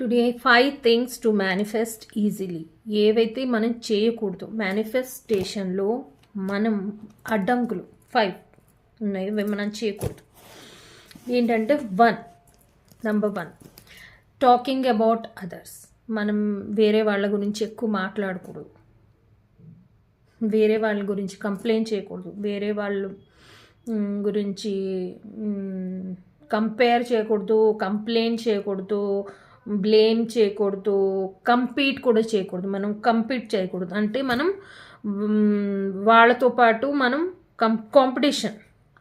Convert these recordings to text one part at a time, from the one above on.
Today five things to manifest easily ఏవైతే మనం చేయకూడదు మేనిఫెస్టేషన్లో మనం అడ్డంకులు ఫైవ్ ఉన్నాయి మనం చేయకూడదు. ఏంటంటే one number one talking about others మనం వేరే వాళ్ళ గురించి ఎక్కువ మాట్లాడకూడదు. వేరే వాళ్ళ గురించి కంప్లైంట్ చేయకూడదు. వేరే వాళ్ళు గురించి కంపేర్ చేయకూడదు కంప్లైంట్ చేయకూడదు బ్లేమ్ చేయకూడదు కంపీట్ కూడా చేయకూడదు. మనం కంపీట్ చేయకూడదు. అంటే మనం వాళ్ళతో పాటు మనం కం కాంపిటీషన్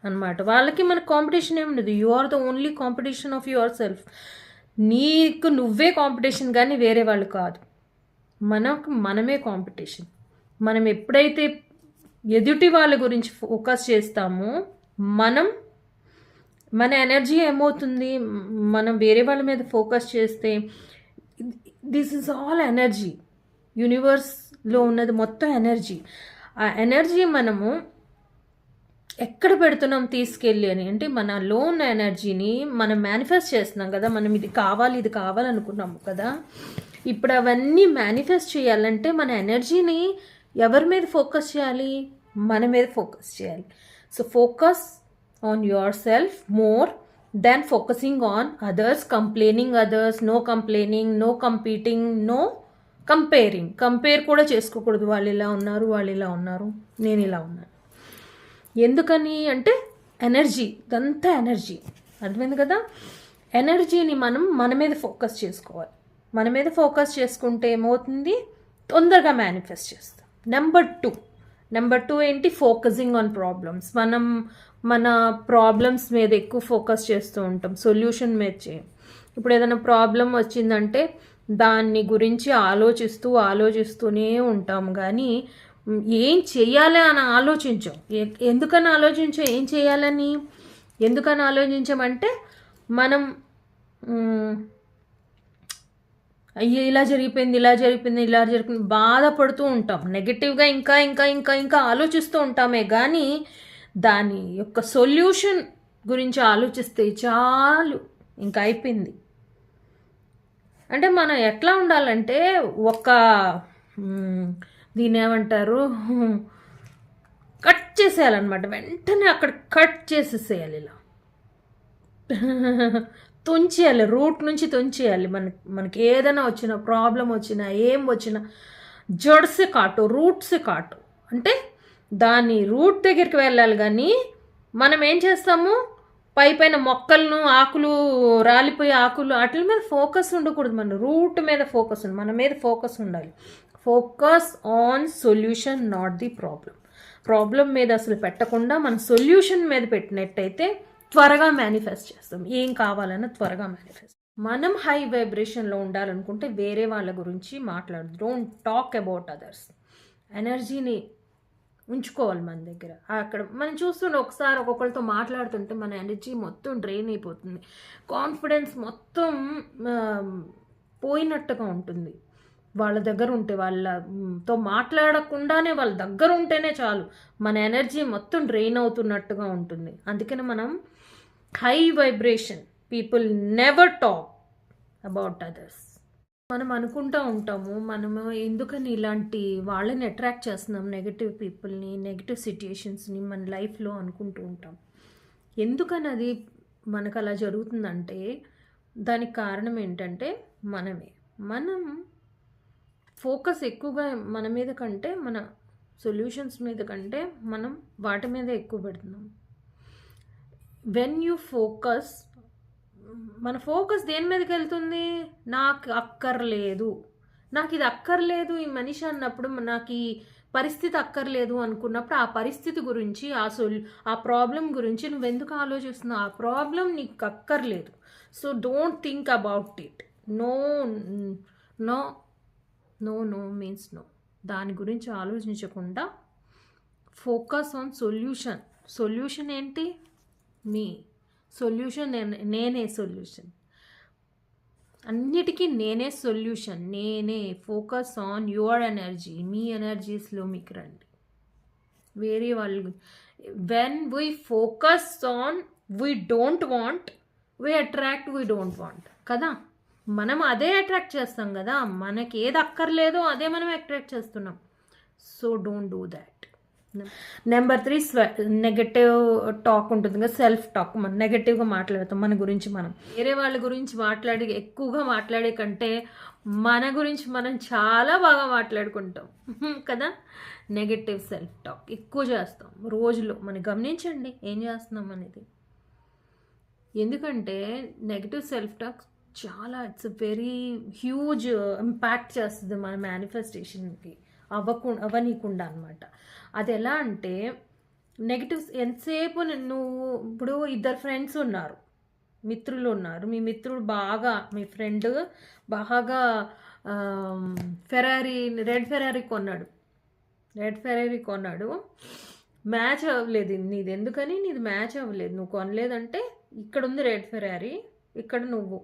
అనమాట వాళ్ళకి మన కాంపిటీషన్ ఏమి ఉండదు. You are the only competition of yourself నీకు నువ్వే కాంపిటీషన్ కానీ వేరే వాళ్ళు కాదు. మనకు మనమే కాంపిటీషన్ మనం ఎప్పుడైతే ఎదుటి వాళ్ళ గురించి ఫోకస్ చేస్తామో మనం మన ఎనర్జీ ఏమవుతుంది? మనం వేరే వాళ్ళ మీద ఫోకస్ చేస్తే దిస్ ఇస్ ఆల్ ఎనర్జీ. యూనివర్స్లో ఉన్నది మొత్తం ఎనర్జీ. ఆ ఎనర్జీ మనము ఎక్కడ పెడుతున్నాం తీసుకెళ్ళి అని? అంటే మనలో ఉన్న ఎనర్జీని మనం మేనిఫెస్ట్ చేస్తున్నాం కదా? మనం ఇది కావాలి ఇది కావాలనుకున్నాము కదా? ఇప్పుడు అవన్నీ మేనిఫెస్ట్ చేయాలంటే మన ఎనర్జీని ఎవరి మీద ఫోకస్ చేయాలి? మన మీద ఫోకస్ చేయాలి. So focus on yourself more than focusing on others complaining others no complaining no competing no comparing compare కూడా చేసుకోకూడదు. వాళ్ళు ఇలా ఉన్నారు వాళ్ళు ఇలా ఉన్నారు నేను ఇలా ఉన్నాను. ఎందుకని అంటే ఎనర్జీ ఇదంతా ఎనర్జీ అర్థమైంది కదా? ఎనర్జీని మనం మన మీద ఫోకస్ చేసుకోవాలి. మన మీద ఫోకస్ చేసుకుంటే ఏమవుతుంది? తొందరగా మేనిఫెస్ట్ చేస్తాం. నెంబర్ టూ నెంబర్ టూ ఏంటి? ఫోకసింగ్ ఆన్ ప్రాబ్లమ్స్ మనం మన ప్రాబ్లమ్స్ మీద ఎక్కువ ఫోకస్ చేస్తూ ఉంటాం. సొల్యూషన్ మీద చేయం. ఇప్పుడు ఏదైనా ప్రాబ్లం వచ్చిందంటే దాన్ని గురించి ఆలోచిస్తూ ఆలోచిస్తూనే ఉంటాం. కానీ ఏం చేయాలి అని ఆలోచించాం. ఎందుకని ఆలోచించాం? ఏం చేయాలని ఎందుకని ఆలోచించామంటే మనం అయ్యో ఇలా జరిగిపోయింది ఇలా జరిగిపోయింది ఇలా జరిగిపోయింది. బాధపడుతూ ఉంటాం. నెగిటివ్గా ఇంకా ఇంకా ఇంకా ఇంకా ఆలోచిస్తూ ఉంటామే. కానీ దాని యొక్క సొల్యూషన్ గురించి ఆలోచిస్తే చాలు. ఇంకా అయిపోయింది. అంటే మనం ఎట్లా ఉండాలంటే ఒక దీని దీన్ని ఏమంటారు? కట్ చేసేయాలన్నమాట. వెంటనే అక్కడ కట్ చేసేసేయాలి ఇలా. తుంచేయాలి రూట్ నుంచి తుంచేయాలి. మన మనకి ఏదైనా వచ్చినా ప్రాబ్లం వచ్చినా ఏం వచ్చినా జడ్స్ కాటు రూట్స్ కాటు. అంటే దాని రూట్ దగ్గరికి వెళ్ళాలి కానీ మనం ఏం చేస్తాము? పై పైన మొక్కలను ఆకులు రాలిపోయే ఆకులు వాటి మీద ఫోకస్ ఉండకూడదు మన. రూట్ మీద ఫోకస్ ఉంది మన మీద ఫోకస్ ఉండాలి. Focus on solution not the problem. Problem మీద అసలు పెట్టకుండా మన సొల్యూషన్ మీద పెట్టినట్టయితే త్వరగా మేనిఫెస్ట్ చేస్తాం. ఏం కావాలన్నా త్వరగా మేనిఫెస్ట్ మనం హై వైబ్రేషన్లో ఉండాలనుకుంటే వేరే వాళ్ళ గురించి మాట్లాడదు. డోంట్ టాక్ అబౌట్ అదర్స్ ఎనర్జీని ఉంచుకోవాలి మన దగ్గర. అక్కడ మనం చూస్తుంటే ఒకసారి ఒక్కొక్కరితో మాట్లాడుతుంటే మన ఎనర్జీ మొత్తం డ్రైన్ అయిపోతుంది. కాన్ఫిడెన్స్ మొత్తం పోయినట్టుగా ఉంటుంది. వాళ్ళ దగ్గర ఉంటే వాళ్ళతో మాట్లాడకుండానే వాళ్ళ దగ్గర ఉంటేనే చాలు. మన ఎనర్జీ మొత్తం డ్రైన్ అవుతున్నట్టుగా ఉంటుంది. అందుకని మనం high vibration people never talk about others మనం అనుకుంటూ ఉంటాము మనము ఎందుకని ఇలాంటి వాళ్ళని అట్రాక్ట్ చేస్తున్నాం నెగటివ్ పీపుల్ని నెగటివ్ సిచ్యుయేషన్స్ని మన లైఫ్లో అనుకుంటూ ఉంటాం. ఎందుకని అది మనకు అలా జరుగుతుందంటే దానికి కారణం ఏంటంటే మనమే. మనం ఫోకస్ ఎక్కువగా మన మీద కంటే మన సొల్యూషన్స్ మీద కంటే మనం వాటి మీద ఎక్కువ పెడుతున్నాం. వెన్ యూ ఫోకస్ మన ఫోకస్ దేని మీదకి వెళ్తుంది? నాకు అక్కర్లేదు. నాకు ఇది అక్కర్లేదు ఈ మనిషి అన్నప్పుడు నాకు ఈ పరిస్థితి అక్కర్లేదు అనుకున్నప్పుడు ఆ పరిస్థితి గురించి ఆ సొల్ ఆ ప్రాబ్లం గురించి నువ్వెందుకు ఆలోచిస్తున్నావు? ఆ ప్రాబ్లం నీకు అక్కర్లేదు. So don't think about it no no no no means no దాని గురించి ఆలోచించకుండా ఫోకస్ ఆన్ సొల్యూషన్ సొల్యూషన్ ఏంటి? మీ సొల్యూషన్ నేనే సొల్యూషన్. అన్నిటికీ నేనే సొల్యూషన్ నేనే ఫోకస్ ఆన్ యువర్ ఎనర్జీ మీ ఎనర్జీస్లో మీకు రండి. వేరే వాళ్ళు when we focus on we don't want we attract we don't want కదా? మనం అదే అట్రాక్ట్ చేస్తాం కదా? మనకి ఏది అక్కర్లేదో అదే మనం అట్రాక్ట్ చేస్తున్నాం. So don't do that. Number three స్వ నెగటివ్ టాక్ ఉంటుంది కదా సెల్ఫ్ టాక్ మనం నెగటివ్గా మాట్లాడతాం మన గురించి మనం. వేరే వాళ్ళ గురించి మాట్లాడి ఎక్కువగా మాట్లాడే కంటే మన గురించి మనం చాలా బాగా మాట్లాడుకుంటాం. కదా? నెగటివ్ సెల్ఫ్ టాక్ ఎక్కువ చేస్తాం. రోజులో. మనం గమనించండి ఏం చేస్తున్నాం అనేది. ఎందుకంటే నెగటివ్ సెల్ఫ్ టాక్ చాలా ఇట్స్ వెరీ హ్యూజ్ ఇంపాక్ట్ చేస్తుంది మన మేనిఫెస్టేషన్కి అవ్వకు అవ్వనీయకుండా అనమాట అది ఎలా అంటే నెగిటివ్స్ ఎంతసేపు నువ్వు ఇప్పుడు ఇద్దరు ఫ్రెండ్స్ ఉన్నారు. మిత్రులు ఉన్నారు. మీ మిత్రుడు బాగా మీ ఫ్రెండ్ బాగా ఫెరారీ రెడ్ ఫెరారీ కొన్నాడు. రెడ్ ఫెరారీ కొన్నాడు. మ్యాచ్ అవ్వలేదు. నీది ఎందుకని? నీది మ్యాచ్ అవ్వలేదు. నువ్వు కొనలేదంటే ఇక్కడ ఉంది రెడ్ ఫెరారీ ఇక్కడ నువ్వు.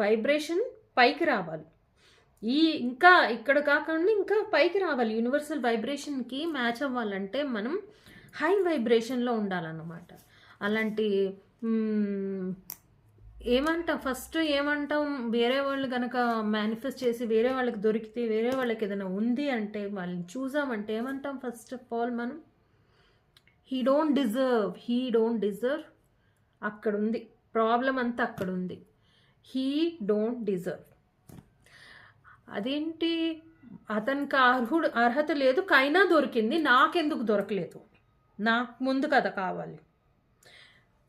వైబ్రేషన్ పైకి రావాలి. ఈ ఇంకా ఇక్కడ కాకుండా ఇంకా పైకి రావాలి. యూనివర్సల్ వైబ్రేషన్కి మ్యాచ్ అవ్వాలంటే మనం హై వైబ్రేషన్లో ఉండాలన్నమాట. అలాంటి ఏమంటాం ఫస్ట్ ఏమంటాం వేరే వాళ్ళు కనుక మేనిఫెస్ట్ చేసి వేరే వాళ్ళకి దొరికితే వేరే వాళ్ళకి ఏదైనా ఉంది అంటే వాళ్ళని చూసామంటే ఏమంటాం ఫస్ట్ ఆఫ్ ఆల్ మనం? He don't deserve he don't deserve అక్కడ ఉంది ప్రాబ్లం అంతా అక్కడ ఉంది హీ డోంట్ డిజర్వ్ అదేంటి? అతనికి అర్హుడు అర్హత లేదు కైనా దొరికింది నాకెందుకు దొరకలేదు? నాకు ముందు కదా కావాలి.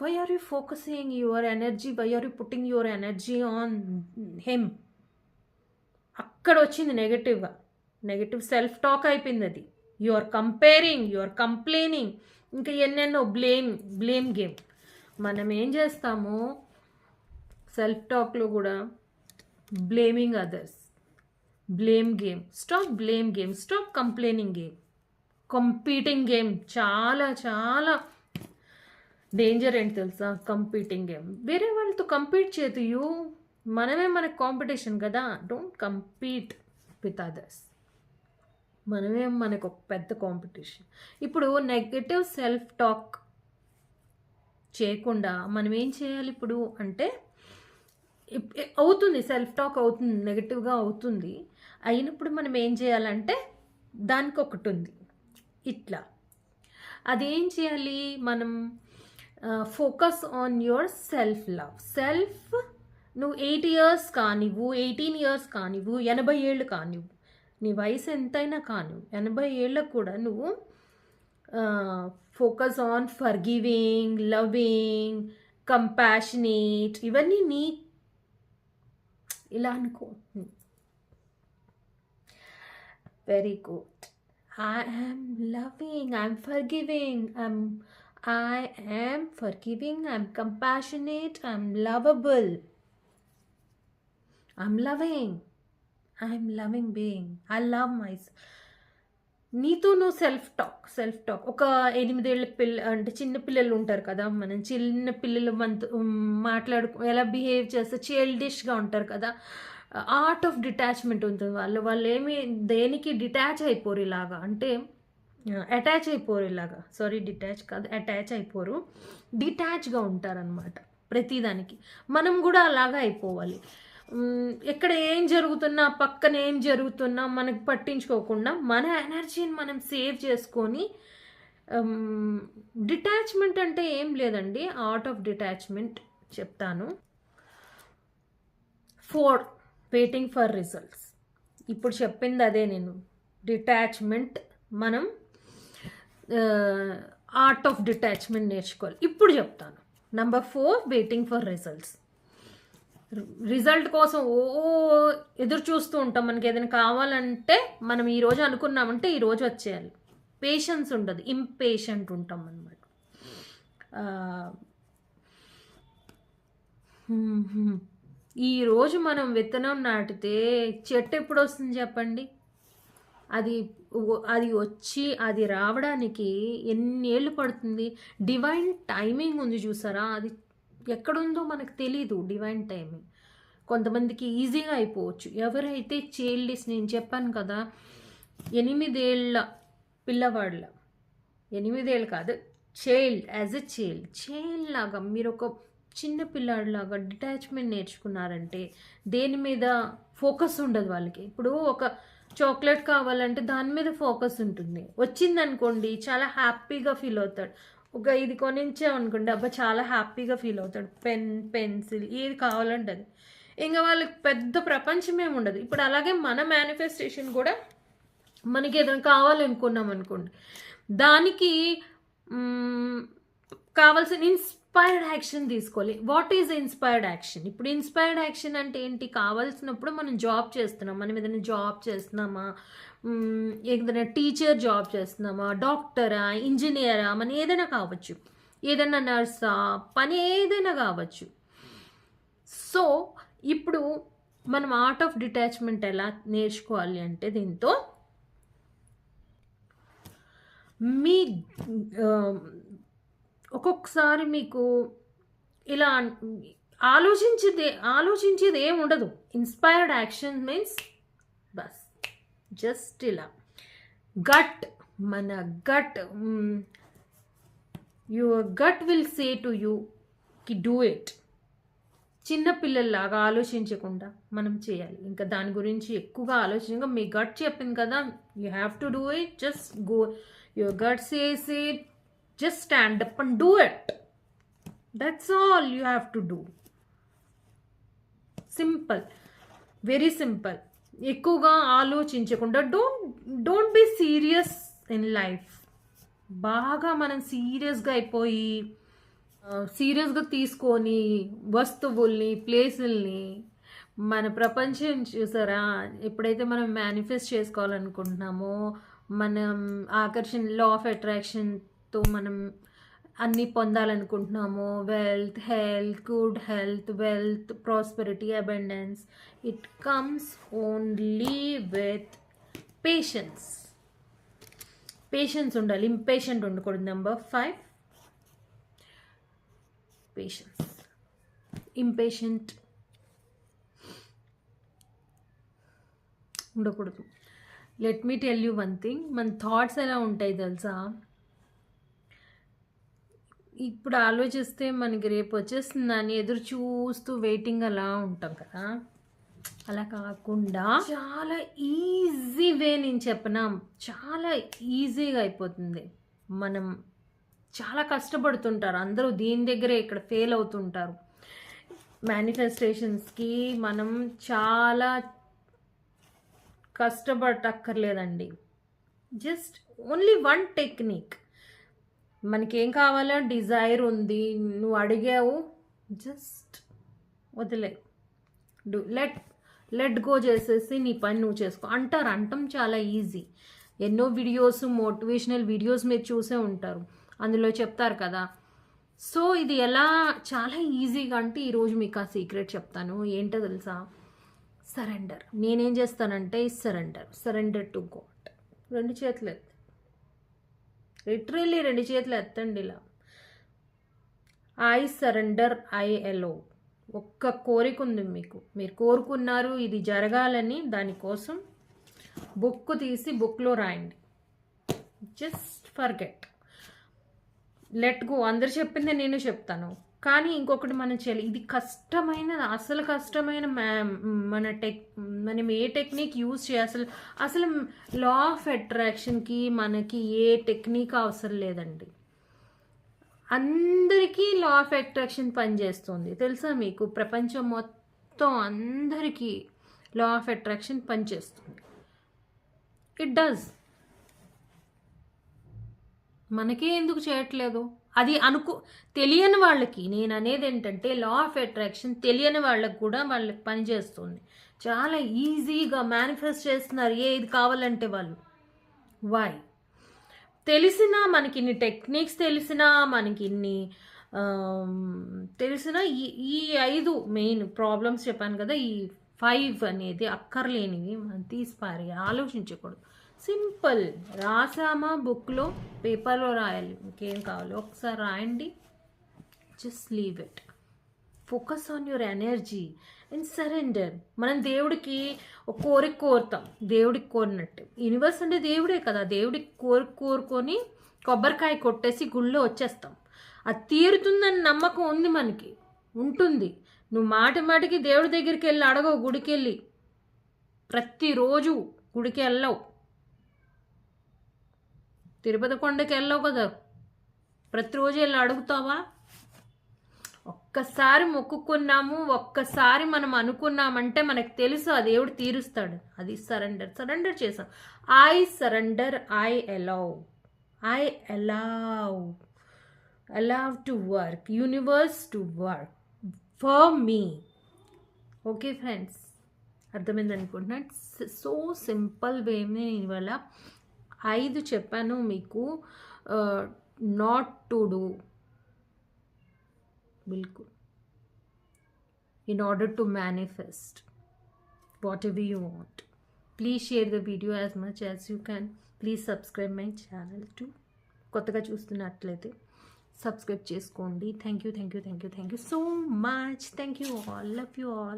Why are you focusing your energy why are you putting your energy on him అక్కడ వచ్చింది నెగటివ్గా నెగటివ్ సెల్ఫ్ టాక్ అయిపోయింది అది. You are comparing you are complaining ఇంకా ఎన్నెన్నో బ్లేమ్ బ్లేమ్ గేమ్ మనం ఏం చేస్తాము? సెల్ఫ్ టాక్లో కూడా blaming others blame game stop blame game stop complaining game competing game చాలా చాలా డేంజర్ ఏంటి తెలుసా? కంపీటింగ్ గేమ్ వేరే వాళ్ళతో కంపీట్ చేయదు. మనమే మనకు కాంపిటీషన్ కదా? డోంట్ కంపీట్ విత్ అదర్స్ మనమే మనకు ఒక పెద్ద కాంపిటీషన్ ఇప్పుడు నెగటివ్ సెల్ఫ్ టాక్ చేయకుండా మనం ఏం చేయాలి ఇప్పుడు? అంటే ఇప్- అవుతుంది. సెల్ఫ్ టాక్ అవుతుంది నెగటివ్గా అవుతుంది. అయినప్పుడు మనం ఏం చేయాలంటే దానికి ఒకటి ఉంది ఇట్లా. అదేం చేయాలి? మనం focus on your self love. Self నువ్వు ఎయిట్ ఇయర్స్ కానివ్వు ఎయిటీన్ ఇయర్స్ కానివ్వు ఎనభై ఏళ్ళు కానివ్వు. నీ వయసు ఎంతైనా కానివ్వు ఎనభై ఏళ్ళకు కూడా నువ్వు focus on forgiving loving compassionate ఇవన్నీ నీ ఇలా అనుకో. Very good I loving I'm forgiving I'm I am forgiving I'm compassionate I'm lovable I'm loving I'm loving being I love my నీతో నువ్వు సెల్ఫ్ టాక్ సెల్ఫ్ టాక్ ఒక ఎనిమిదేళ్ళ పిల్ల అంటే చిన్న పిల్లలు ఉంటారు కదా మనం చిన్న పిల్లలు మనతో మాట్లాడుకు ఎలా బిహేవ్ చేస్తే చైల్డిష్గా ఉంటారు కదా ఆర్ట్ ఆఫ్ డిటాచ్మెంట్ ఉంటుంది. వాళ్ళు వాళ్ళు ఏమి దేనికి డిటాచ్ అయిపోరు ఇలాగా. అంటే అటాచ్ అయిపోరు ఇలాగా. సారీ డిటాచ్ కాదు అటాచ్ అయిపోరు. డిటాచ్గా ఉంటారనమాట ప్రతిదానికి. మనం కూడా అలాగా అయిపోవాలి. ఎక్కడ ఏం జరుగుతున్నా పక్కన ఏం జరుగుతున్నా మనకు పట్టించుకోకుండా మన ఎనర్జీని మనం సేవ్ చేసుకొని డిటాచ్మెంట్ అంటే ఏం లేదండి. ఆర్ట్ ఆఫ్ డిటాచ్మెంట్ చెప్తాను. ఫోర్ వెయిటింగ్ ఫర్ రిజల్ట్స్ ఇప్పుడు చెప్పింది అదే నేను. డిటాచ్మెంట్ మనం ఆర్ట్ ఆఫ్ డిటాచ్మెంట్ నేర్చుకోవాలి. ఇప్పుడు చెప్తాను. Number four waiting for results result కోసం ఓ ఎదురు చూస్తూ ఉంటాం. మనకి ఏదైనా కావాలంటే మనం ఈరోజు అనుకున్నామంటే ఈరోజు వచ్చేయాలి. పేషెన్స్ ఉండదు. ఇంపేషెంట్ ఉంటాం అనమాట ఈరోజు మనం విత్తనం నాటితే చెట్టు ఎప్పుడు వస్తుంది చెప్పండి? అది అది వచ్చి అది రావడానికి ఎన్ని ఏళ్ళు పడుతుంది? డివైన్ టైమింగ్ ఉంది చూసారా? అది ఎక్కడుందో మనకు తెలీదు డివైన్ టైమింగ్. కొంతమందికి ఈజీగా అయిపోవచ్చు. ఎవరైతే చైల్డ్స్ నేను చెప్పాను కదా ఎనిమిదేళ్ళ పిల్లవాళ్ళ ఎనిమిదేళ్ళు కాదు child as a child child లాగా మీరు ఒక చిన్న పిల్లాడిలాగా డిటాచ్మెంట్ నేర్చుకున్నారంటే దేని మీద ఫోకస్ ఉండదు వాళ్ళకి. ఇప్పుడు ఒక చాక్లెట్ కావాలంటే దాని మీద ఫోకస్ ఉంటుంది. వచ్చిందనుకోండి చాలా హ్యాపీగా ఫీల్ అవుతాడు. ఒక ఇది కొనించాం అనుకోండి అబ్బా చాలా హ్యాపీగా ఫీల్ అవుతాడు. పెన్ పెన్సిల్ ఏది కావాలంటే అది. ఇంకా వాళ్ళకి పెద్ద ప్రపంచం ఉండదు. ఇప్పుడు అలాగే మన మేనిఫెస్టేషన్ కూడా మనకి ఏదైనా కావాలనుకున్నాం అనుకోండి దానికి కావాల్సిన కావాల్సిన ఇన్స్పైర్డ్ యాక్షన్ తీసుకోవాలి. వాట్ ఈజ్ ఇన్స్పైర్డ్ యాక్షన్ ఇప్పుడు ఇన్స్పైర్డ్ యాక్షన్ అంటే ఏంటి? కావాల్సినప్పుడు మనం జాబ్ చేస్తున్నాం మనం ఏదైనా జాబ్ చేస్తున్నామా? ఏదైనా టీచర్ జాబ్ చేస్తున్నామా? డాక్టరా ఇంజనీరా మన ఏదైనా కావచ్చు. ఏదైనా నర్సా పని ఏదైనా కావచ్చు. సో ఇప్పుడు మనం ఆర్ట్ ఆఫ్ డిటాచ్మెంట్ ఎలా నేర్చుకోవాలి అంటే దీంతో మీ ఒక్కొక్కసారి మీకు ఇలా ఆలోచించేది ఆలోచించేది ఏం ఉండదు. ఇన్స్పైర్డ్ యాక్షన్ మీన్స్ బస్. జస్ట్ ఇలా. గట్ మన gut your gut will say to you కి డూ ఇట్ చిన్నపిల్లల్లాగా ఆలోచించకుండా మనం చేయాలి. ఇంకా దాని గురించి ఎక్కువగా ఆలోచించగా మీ గట్ చెప్పింది కదా you have to do it just go your gut says it just stand up and do it. That's all you have to do simple very simple ఎక్కువగా ఆలోచించకుండా don't don't be serious in life బాగా మనం సీరియస్గా అయిపోయి సీరియస్గా తీసుకొని వస్తువుల్ని ప్లేసుల్ని మన ప్రపంచం చూసారా? ఎప్పుడైతే మనం మేనిఫెస్ట్ చేసుకోవాలనుకుంటున్నామో మనం ఆకర్షణ లా ఆఫ్ అట్రాక్షన్ తో మనం అన్నీ పొందాలనుకుంటున్నామో. Wealth health good health wealth prosperity abundance it comes only with patience patience ఉండాలి. ఇంపేషెంట్ ఉండకూడదు. నెంబర్ ఫైవ్ పేషెన్స్ ఇంపేషెంట్ ఉండకూడదు. Let me tell you one thing మన థాట్స్ ఎలా ఉంటాయి తెలుసా? ఇప్పుడు ఆలోచిస్తే మనకి రేపు వచ్చేస్తుందని ఎదురు చూస్తూ వెయిటింగ్ అలా ఉంటాం కదా. అలా కాకుండా చాలా ఈజీ వే నేను చెప్పనా? చాలా ఈజీగా అయిపోతుంది. మనం చాలా కష్టపడుతుంటారు. అందరూ దీని దగ్గరే ఇక్కడ ఫెయిల్ అవుతుంటారు. మేనిఫెస్టేషన్స్కి మనం చాలా కష్టపడక్కర్లేదండి. జస్ట్ ఓన్లీ వన్ టెక్నిక్ మనకేం కావాలో డిజైర్ ఉంది నువ్వు అడిగావు జస్ట్ వదిలే. డు లెట్ లెట్ గో చేసేసి నీ పని నువ్వు చేసుకో. అంటారు అంటం చాలా ఈజీ. ఎన్నో వీడియోస్ మోటివేషనల్ వీడియోస్ మీరు చూసే ఉంటారు. అందులో చెప్తారు కదా. సో ఇది ఎలా చాలా ఈజీగా అంటే ఈరోజు మీకు ఆ సీక్రెట్ చెప్తాను. ఏంటో తెలుసా? సరెండర్. నేనేం చేస్తానంటే సరెండర్. Surrender to God. రెండు చేతులు. లిటరల్లీ రెండు చేతులు ఎత్తండి ఇలా. I surrender I allow. ఒక్క కోరిక ఉంది మీకు. మీరు కోరుకున్నారు ఇది జరగాలని దానికోసం బుక్ తీసి బుక్లో రాయండి. Just forget. Let go. అందరు చెప్పింది నేను చెప్తాను. కానీ ఇంకొకటి మనం చేయాలి. ఇది కష్టమైన అసలు కష్టమైన మన టెక్ మనం ఏ టెక్నిక్ యూజ్ చేయాలి అసలు అసలు లా ఆఫ్ అట్రాక్షన్కి మనకి ఏ టెక్నిక్ అవసరం లేదండి. అందరికీ లా ఆఫ్ అట్రాక్షన్ పనిచేస్తుంది తెలుసా మీకు? ప్రపంచం మొత్తం అందరికీ లా ఆఫ్ అట్రాక్షన్ పనిచేస్తుంది ఇట్ డస్ మనకే ఎందుకు చేయట్లేదు? అది అనుకో తెలియని వాళ్ళకి నేను అనేది ఏంటంటే లా ఆఫ్ అట్రాక్షన్ తెలియని వాళ్ళకి కూడా వాళ్ళకి పనిచేస్తుంది చాలా ఈజీగా మేనిఫెస్ట్ చేస్తున్నారు. ఏ ఇది కావాలంటే వాళ్ళు. వై తెలిసినా మనకి ఇన్ని టెక్నిక్స్ తెలిసినా మనకి ఇన్ని తెలిసిన ఈ ఈ ఐదు మెయిన్ ప్రాబ్లమ్స్ చెప్పాను కదా ఈ ఫైవ్ అనేది అక్కర్లేనివి మనం తీసి పారి ఆలోచించకూడదు. సింపుల్. రాసామా బుక్లో? పేపర్లో రాయాలి. ఇంకేం కావాలి? ఒకసారి రాయండి. Just leave it focus on your energy and surrender మనం దేవుడికి ఒక కోరిక కోరుతాం. దేవుడికి కోరినట్టు. యూనివర్స్ అంటే దేవుడే కదా. దేవుడికి కోరిక కోరుకొని కొబ్బరికాయ కొట్టేసి గుళ్ళో వచ్చేస్తాం. అది తీరుతుందని నమ్మకం ఉంది మనకి. ఉంటుంది. నువ్వు మాటి మాటికి దేవుడి దగ్గరికి వెళ్ళి అడగవు గుడికి వెళ్ళి ప్రతిరోజు గుడికి వెళ్ళవు. తిరుపతి కొండకి వెళ్ళవు కదా. ప్రతిరోజు వెళ్ళి అడుగుతావా? ఒక్కసారి మొక్కుకున్నాము ఒక్కసారి మనం అనుకున్నామంటే మనకు తెలుసు ఆ దేవుడు తీరుస్తాడు. అది సరెండర్ సరెండర్ చేసాం I surrender I allow. I allow. Allow to work universe to work for me. Okay friends అర్థమైంది అనుకుంటున్నా సో సింపుల్ వేమే ఇవాళ ఐదు చెప్పాను మీకు not to do బిల్కుల్ in order to manifest whatever you want. Please share the video as much as you can. Please subscribe my channel too. కొత్తగా చూస్తున్నట్లయితే subscribe చేసుకోండి thank you thank you thank you thank you so much thank you all love you all